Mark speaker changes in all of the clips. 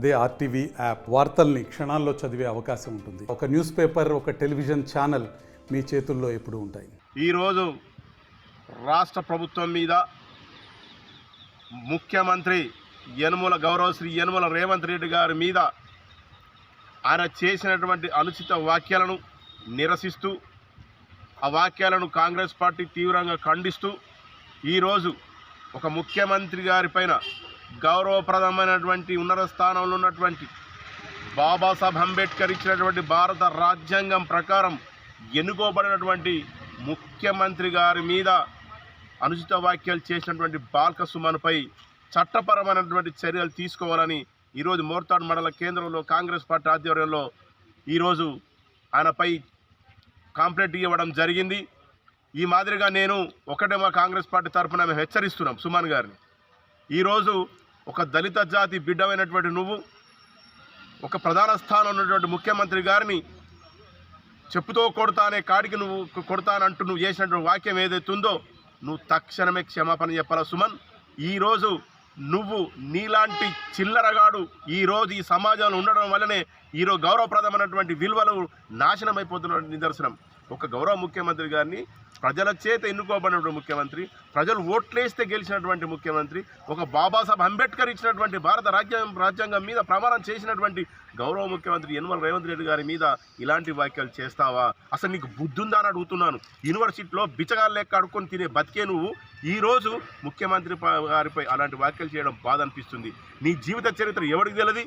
Speaker 1: అదే RTV app వార్తల్ని క్షణాల్లో చదివే అవకాశం ఉంటుంది. ఒక న్యూస్ పేపర్ ఒక టెలివిజన్ ఛానల్ మీ చేతుల్లో ఎప్పుడు ఉంటాయి.
Speaker 2: ఈరోజు రాష్ట్ర ప్రభుత్వం మీద ముఖ్యమంత్రి యనుమల గౌరవశ్రీ యనుమల రేవంత్ రెడ్డి గారి మీద ఆయన చేసినటువంటి అనుచిత వాక్యాలను నిరసిస్తూ ఆ వాక్యాలను కాంగ్రెస్ పార్టీ తీవ్రంగా ఖండిస్తూ ఈరోజు ఒక ముఖ్యమంత్రి గారిపైన గౌరవప్రదమైనటువంటి ఉన్నత స్థానంలో ఉన్నటువంటి బాబాసాహెబ్ అంబేద్కర్ ఇచ్చినటువంటి భారత రాజ్యాంగం ప్రకారం ఎన్నుకోబడినటువంటి ముఖ్యమంత్రి గారి మీద అనుచిత వ్యాఖ్యలు చేసినటువంటి బాల్క సుమన్పై చట్టపరమైనటువంటి చర్యలు తీసుకోవాలని ఈరోజు మోర్తాడ్ మండల కేంద్రంలో కాంగ్రెస్ పార్టీ ఆధ్వర్యంలో ఈరోజు ఆయనపై కాంప్లైంట్ ఇవ్వడం జరిగింది. ఈ మాదిరిగా నేను ఒకటే మా కాంగ్రెస్ పార్టీ తరఫున మేము హెచ్చరిస్తున్నాం సుమన్ గారిని. ఈరోజు ఒక దళిత జాతి బిడ్డమైనటువంటి నువ్వు ఒక ప్రధాన స్థానం ఉన్నటువంటి ముఖ్యమంత్రి గారిని చెప్పుతో కొడతానే కాడికి నువ్వు కొడతానంటూ నువ్వు చేసినటువంటి వాక్యం ఏదైతే ఉందో నువ్వు తక్షణమే క్షమాపణ చెప్పాలా సుమన్? ఈరోజు నువ్వు నీలాంటి చిల్లరగాడు ఈరోజు ఈ సమాజంలో ఉండడం వల్లనే ఈరోజు గౌరవప్రదమైనటువంటి విలువలు నాశనం అయిపోతున్న నిదర్శనం. ఒక గౌరవ ముఖ్యమంత్రి గారిని ప్రజల చేత ఎన్నుకోబడినటువంటి ముఖ్యమంత్రి ప్రజలు ఓట్లేస్తే గెలిచినటువంటి ముఖ్యమంత్రి ఒక బాబాసాహెబ్ అంబేద్కర్ ఇచ్చినటువంటి భారత రాజ్యాంగం రాజ్యాంగం మీద ప్రమాణం చేసినటువంటి గౌరవ ముఖ్యమంత్రి యనమల రేవంత్ రెడ్డి గారి మీద ఇలాంటి వ్యాఖ్యలు చేస్తావా? అసలు నీకు బుద్ధుందా అని అడుగుతున్నాను. యూనివర్సిటీలో బిచ్చగాలు లెక్క అడుక్కొని తినే బతికే నువ్వు ఈరోజు ముఖ్యమంత్రి గారిపై అలాంటి వ్యాఖ్యలు చేయడం బాధ అనిపిస్తుంది. నీ జీవిత చరిత్ర ఎవరికి తెలియదు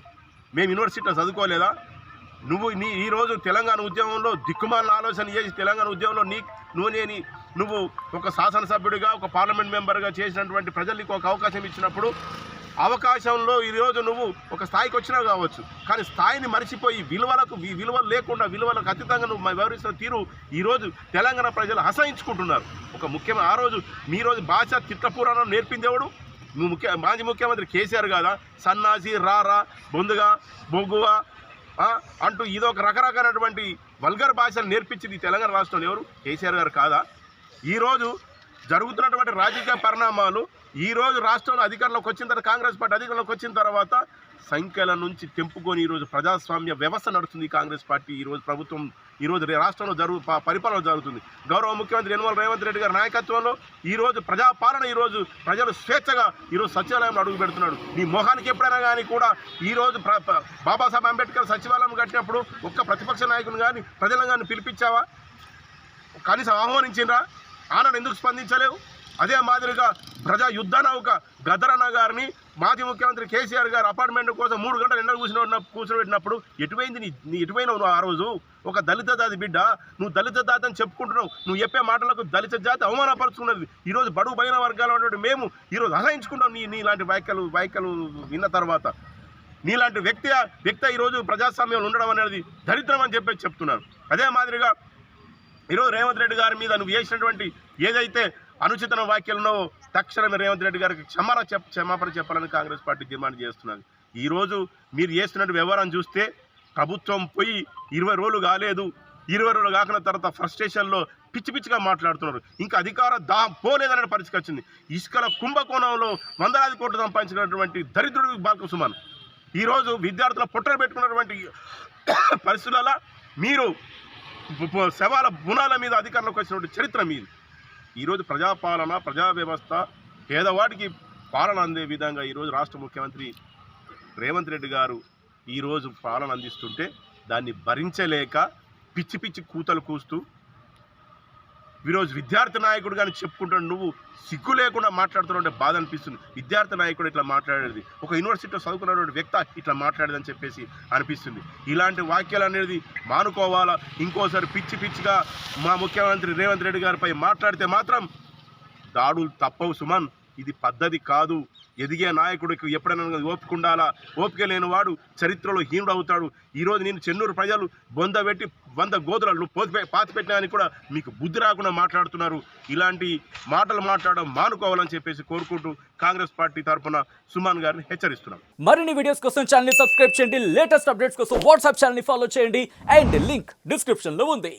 Speaker 2: మేము యూనివర్సిటీలో చదువుకోలేదా? నువ్వు నీ ఈరోజు తెలంగాణ ఉద్యమంలో దిక్కుమాలిన ఆలోచన చేసి తెలంగాణ ఉద్యమంలో నీ నువ్వు నేను నువ్వు ఒక శాసనసభ్యుడిగా ఒక పార్లమెంట్ మెంబర్గా చేసినటువంటి ప్రజలకు ఒక అవకాశం ఇచ్చినప్పుడు అవకాశంలో ఈరోజు నువ్వు ఒక స్థాయికి వచ్చినావు కావచ్చు. కానీ స్థాయిని మరిచిపోయి విలువలకు విలువలు లేకుండా విలువలకు అతీతంగా నువ్వు వ్యవహరిస్తున్న తీరు ఈరోజు తెలంగాణ ప్రజలు అసహించుకుంటున్నారు. ఒక ముఖ్యమైన ఆ రోజు మీ రోజు భాష తిట్టపురాణం నేర్పిందేవాడు నువ్వు ముఖ్య మాజీ ముఖ్యమంత్రి కేసీఆర్ కాదా? సన్నాసి రారా బొందుగా బొగ్గుగా అంటూ ఇదొక రకరకాలైనటువంటి వల్గర్ భాషలు నేర్పించింది తెలంగాణ రాష్ట్రంలో ఎవరు? కేసీఆర్ గారు కాదా? ఈరోజు జరుగుతున్నటువంటి రాజకీయ పరిణామాలు ఈరోజు రాష్ట్రంలో అధికారంలోకి వచ్చిన తర్వాత కాంగ్రెస్ పార్టీ అధికారంలోకి వచ్చిన తర్వాత సంఖ్యల నుంచి తెంపుకొని ఈరోజు ప్రజాస్వామ్య వ్యవస్థ నడుస్తుంది కాంగ్రెస్ పార్టీ. ఈరోజు ప్రభుత్వం ఈరోజు రాష్ట్రంలో జరుగు ప- పరిపాలన జరుగుతుంది. గౌరవ ముఖ్యమంత్రి యనమల రేవంత్ రెడ్డి గారి నాయకత్వంలో ఈరోజు ప్రజాపాలన ఈరోజు ప్రజలు స్వేచ్ఛగా ఈరోజు సచివాలయంలో అడుగు పెడుతున్నాడు. నీ మొహానికి ఎప్పుడైనా కానీ కూడా ఈరోజు ప్ర బాబాసాహెబ్ అంబేద్కర్ సచివాలయం కట్టినప్పుడు ఒక్క ప్రతిపక్ష నాయకుని కానీ ప్రజలను కానీ పిలిపించావా? కనీసం ఆహ్వానించిండ్రా? ఆనాడు ఎందుకు స్పందించలేవు? అదే మాదిరిగా ప్రజా యుద్ధ నౌక గదరన్న గారిని మాజీ ముఖ్యమంత్రి కేసీఆర్ గారు అపార్ట్మెంట్ కోసం మూడు గంటలు ఎండ కూర్చుని కూర్చోబెట్టినప్పుడు ఎటువైంది నీ నీ ఎటువైనావు నువ్వు ఆ రోజు? ఒక దళిత జాతి బిడ్డ. నువ్వు దళిత జాతి అని చెప్పుకుంటున్నావు. నువ్వు చెప్పే మాటలకు దళిత జాతి అవమానపరుచుకున్నది. ఈరోజు బడుగు పైన వర్గాలు ఉన్నటువంటి మేము ఈరోజు అసహించుకుంటాం నీ నీలాంటి వ్యాఖ్యలు వ్యాఖ్యలు విన్న తర్వాత. నీలాంటి వ్యక్తి వ్యక్తి ఈరోజు ప్రజాస్వామ్యంలో ఉండడం అనేది దరిద్రం అని చెప్పేసి చెప్తున్నారు. అదే మాదిరిగా ఈరోజు రేవంత్ రెడ్డి గారి మీద నువ్వు చేసినటువంటి ఏదైతే అనుచిత వ్యాఖ్యలను తక్షణమే రేవంత్ రెడ్డి గారికి క్షమాన చెప్ క్షమాపణ చెప్పాలని కాంగ్రెస్ పార్టీ డిమాండ్ చేస్తున్నది. ఈరోజు మీరు చేస్తున్నట్టు వ్యవహారం చూస్తే ప్రభుత్వం పోయి ఇరవై రోజులు కాలేదు. ఇరవై రోజులు కాకున్న తర్వాత ఫ్రస్ట్రేషన్లో పిచ్చి పిచ్చిగా మాట్లాడుతున్నారు. ఇంకా అధికార దా పోలేదనే పరిస్థితి వచ్చింది. ఇసుకల కుంభకోణంలో వందలాది కోట్లు సంపాదించినటువంటి దరిద్రుడు బాల్క సుమన్. ఈరోజు విద్యార్థుల పొట్టలు పెట్టుకున్నటువంటి పరిస్థితులలో మీరు శవాల బునాల మీద అధికారంలోకి వచ్చినటువంటి చరిత్ర మీది. ఈరోజు ప్రజాపాలన ప్రజా వ్యవస్థ పేదవాడికి పాలన అందే విధంగా ఈరోజు రాష్ట్ర ముఖ్యమంత్రి రేవంత్ రెడ్డి గారు ఈరోజు పాలన అందిస్తుంటే దాన్ని భరించలేక పిచ్చి పిచ్చి కూతలు కూస్తూ ఈరోజు విద్యార్థి నాయకుడు కానీ చెప్పుకుంటాడు నువ్వు సిగ్గు లేకుండా మాట్లాడుతుంటే బాధ అనిపిస్తుంది. విద్యార్థి నాయకుడు ఇట్లా మాట్లాడేది. ఒక యూనివర్సిటీలో చదువుకున్నటువంటి వ్యక్తి ఇట్లా మాట్లాడేదని చెప్పేసి అనిపిస్తుంది. ఇలాంటి వాక్యాలు అనేది మానుకోవాలా? ఇంకోసారి పిచ్చి పిచ్చిగా మా ముఖ్యమంత్రి రేవంత్ రెడ్డి గారిపై మాట్లాడితే మాత్రం దాడులు తప్పవు సుమన్. ఇది పద్ధతి కాదు. ఎదిగే నాయకుడికి ఎప్పుడైనా ఓపిక ఉండాలా? ఓపిక లేనివాడు చరిత్రలో హీనుడు అవుతాడు ఈరోజు నేను చెన్నూరు ప్రజలు బొంద పెట్టి వంద గోతులను పోతి పాతి పెట్టినా కూడా మీకు బుద్ధి రాకుండా మాట్లాడుతున్నారు. ఇలాంటి మాటలు మాట్లాడడం మానుకోవాలని చెప్పేసి కోరుకుంటూ కాంగ్రెస్ పార్టీ తరఫున సుమాన్ గారిని హెచ్చరిస్తున్నాం.
Speaker 3: మరిన్ని వీడియోస్ కోసం ఛానల్ సబ్స్క్రైబ్ చేయండి. లేటెస్ట్ అప్డేట్స్ కోసం వాట్సాప్ ఛానల్ ఫాలో చేయండి. అండ్ లింక్ డిస్క్రిప్షన్లో ఉంది.